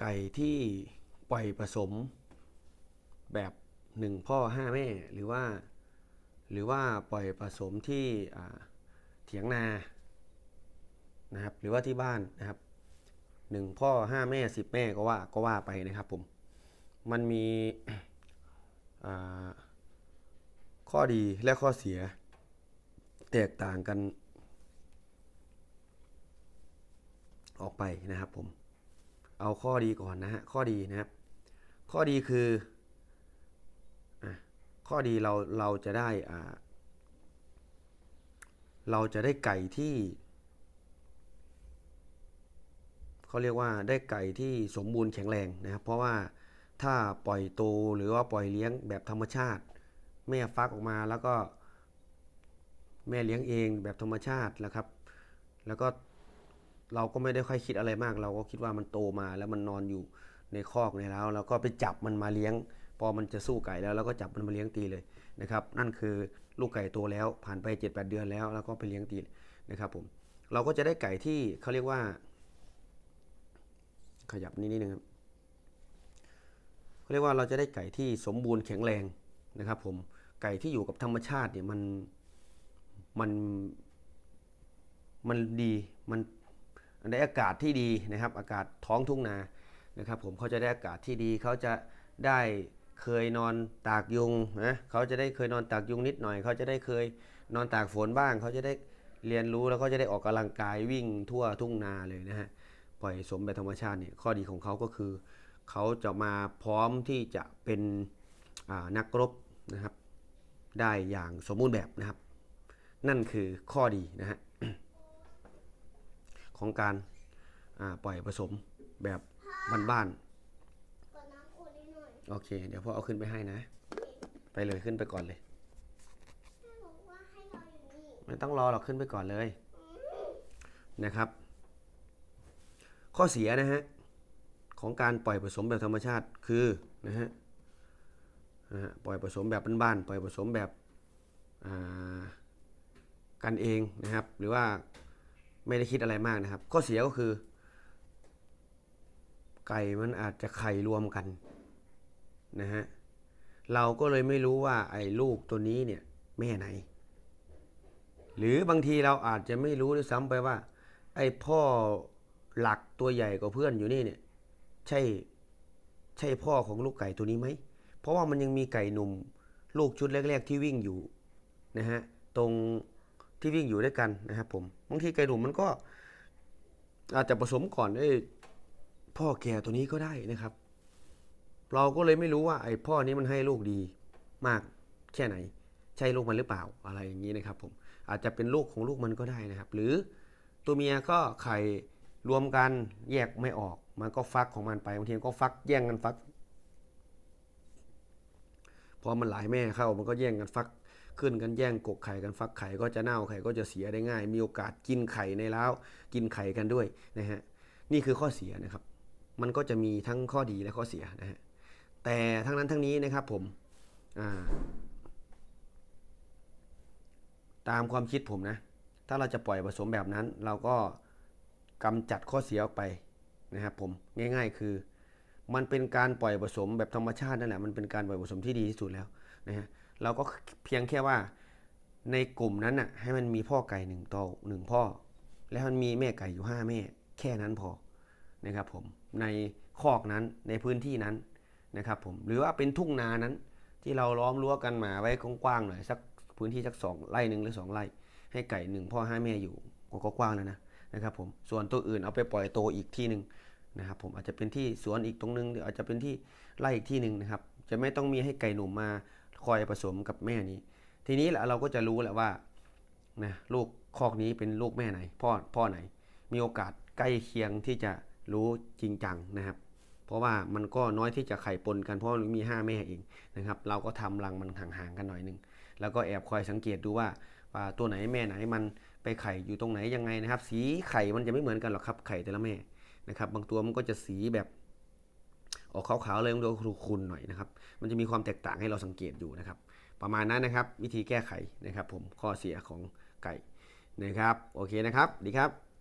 ไก่ที่ปล่อยผสมแบบหนึ่งพ่อห้าแม่หรือว่า หรือว่าปล่อยผสมที่เถียงนานะครับหรือว่าที่บ้านนะครับหนึ่งพ่อห้าแม่สิบแม่ก็ว่าก็ว่าไปนะครับผมมันมีข้อดีและข้อเสียแตกต่างกันออกไปนะครับผม เอาข้อดีก่อนนะฮะข้อดีนะครับ ข้อดีคืออข้อดีเราเราจะได้อ่าเราจะได้ไก่ที่เขาเรียกว่าได้ไก่ที่สมบูรณ์แข็งแรงนะครับเพราะว่าถ้าปล่อยโตหรือว่าปล่อยเลี้ยงแบบธรรมชาติ แม่ฟักออกมาแล้วก็แม่เลี้ยงเองแบบธรรมชาติแล้วครับ แล้วก็ เราก็ไม่ได้ค่อยคิดอะไรมาก เราก็คิดว่ามันโตมาแล้วมันนอนอยู่ในคอกในแล้วเราก็ไปจับมันมาเลี้ยง พอมันจะสู้ไก่แล้วเราก็จับมันมาเลี้ยงตีเลยนะครับ นั่นคือลูกไก่โตแล้วผ่านไป 7-8 เดือนแล้ว แล้วก็ไปเลี้ยงตีนะครับผมเราก็จะได้ไก่ที่เขาเรียกว่า ขยับนิดนิดนึงครับเขาเรียกว่าเราจะได้ไก่ที่สมบูรณ์แข็งแรงนะครับ ผมไก่ที่อยู่กับธรรมชาติเนี่ยมันมันมันดีมัน ได้อากาศที่ดีนะครับ อากาศท้องทุ่งนานะครับ ผมเขาจะได้อากาศที่ดี เขาจะได้เคยนอนตากยุงนะเขาจะได้เคยนอนตากยุงนิดหน่อย เขาจะได้เคยนอนตากฝนบ้าง เขาจะได้เรียนรู้แล้วก็จะได้ออกกำลังกายวิ่งทั่วทุ่งนาเลยนะฮะปล่อยสมแบบธรรมชาติเนี่ยข้อดีของเขาก็คือ เขาจะมาพร้อมที่จะเป็นนักรบนะครับ ได้อย่างสมบูรณ์แบบนะครับ นั่นคือข้อดีนะฮะ ของการอ่าปล่อยผสมแบบบ้านกดน้ำอุ่นให้หน่อยๆโอเค เดี๋ยวพ่อเอาขึ้นไปให้นะ ไปเลยขึ้นไปก่อนเลยแม่บอกว่าให้รออยู่นี่ไม่ต้องรอหรอกขึ้นไปก่อนเลยนะครับ ข้อเสียนะฮะของการปล่อยผสมแบบธรรมชาติคือนะฮะนะฮะปล่อยผสมแบบบ้านๆปล่อยผสมแบบอ่ากันเองนะครับ หรือว่า ไม่ได้คิดอะไรมากนะครับ ข้อเสียก็คือ ไก่มันอาจจะไข่รวมกันนะฮะเราก็เลยไม่รู้ว่าไอ้ลูกตัวนี้เนี่ยแม่ไหน หรือบางทีเราอาจจะไม่รู้ด้วยซ้ำไปว่า ไอ้พ่อหลักตัวใหญ่กว่าเพื่อนอยู่นี่เนี่ย ใช่ใช่พ่อของลูกไก่ตัวนี้ไหม เพราะว่ามันยังมีไก่หนุ่ม ลูกชุดแรก ๆ ที่วิ่งอยู่นะฮะตรง ที่วิ่งอยู่ด้วยกันนะครับผมบางทีไก่หนุ่มมันก็ อาจจะผสมก่อนไอ้พ่อแก่ตัวนี้ก็ได้นะครับ เราก็เลยไม่รู้ว่าไอ้พ่อนี้มันให้ลูกดีมากแค่ไหน ใช่ลูกมันหรือเปล่าอะไรอย่างนี้นะครับ ผมอาจจะเป็นลูกของลูกมันก็ได้นะครับ หรือตัวเมียก็ไข่รวมกันแยกไม่ออก มันก็ฟักของมันไปบางทีก็ฟักแย่งกันฟักพอมันหลายแม่เข้ามันก็แย่งกันฟัก ขึ้นกันแย่งกกไข่กันฟักไข่ก็จะเน่าไข่ก็จะเสียได้ง่าย มีโอกาสกินไข่ในแล้วกินไข่กันด้วยนะฮะนี่คือข้อเสียนะครับ มันก็จะมีทั้งข้อดีและข้อเสียนะฮะแต่ทั้งนั้นทั้งนี้นะครับผมอ่าตามความคิดผมนะ ถ้าเราจะปล่อยผสมแบบนั้น เราก็กำจัดข้อเสียออกไปนะครับผมง่าย ๆ คือ มันเป็นการปล่อยผสมแบบธรรมชาตินั่นแหละมันเป็นการปล่อยผสมที่ดีที่สุดแล้วนะฮะ เราก็เพียงแค่ว่าในกลุ่มนั้นน่ะให้มันมีพ่อไก่หนึ่งตัวหนึ่งพ่อ แล้วมันมีแม่ไก่อยู่ห้าแม่ แค่นั้นพอนะครับผมในคอกนั้นในพื้นที่นั้นนะครับผมหรือว่าเป็นทุ่งนานั้น ที่เราล้อมรั้วกันมาไว้กว้างๆหน่อยสักพื้นที่สักสองไร่หนึ่งหรือสองไร่ ให้ไก่หนึ่งพ่อห้าแม่อยู่ก็กว้างแล้วนะนะครับผมส่วนตัวอื่นเอาไปปล่อยโตอีกที่หนึ่งนะครับผมอาจจะเป็นที่สวนอีกตรงนึงหรืออาจจะเป็นที่ไร่อีกที่หนึ่งนะครับจะไม่ต้องมีให้ไก่หนุ่มมา คอยผสมกับแม่นี้ ทีนี้แหละเราก็จะรู้แหละว่านะลูกคอกนี้เป็นลูกแม่ไหน พ่อพ่อไหน มีโอกาสใกล้เคียงที่จะรู้จริงจังนะครับ เพราะว่ามันก็น้อยที่จะไข่ปนกันเพราะมันมี5 แม่เองนะครับ เราก็ทำรังมันห่างๆกันหน่อยหนึงแล้วก็แอบคอยสังเกตดูว่าว่าตัวไหนแม่ไหนมันไปไข่อยู่ตรงไหนยังไงนะครับ สีไข่มันจะไม่เหมือนกันหรอกครับไข่แต่ละแม่นะครับ บางตัวมันก็จะสีแบบ ออกขาวๆเลยตัวครูคุณหน่อยนะครับ มันจะมีความแตกต่างให้เราสังเกตอยู่นะครับ ประมาณนั้นนะครับ วิธีแก้ไขนะครับ ผมข้อเสียของไก่นะครับ โอเคนะครับ ดีครับ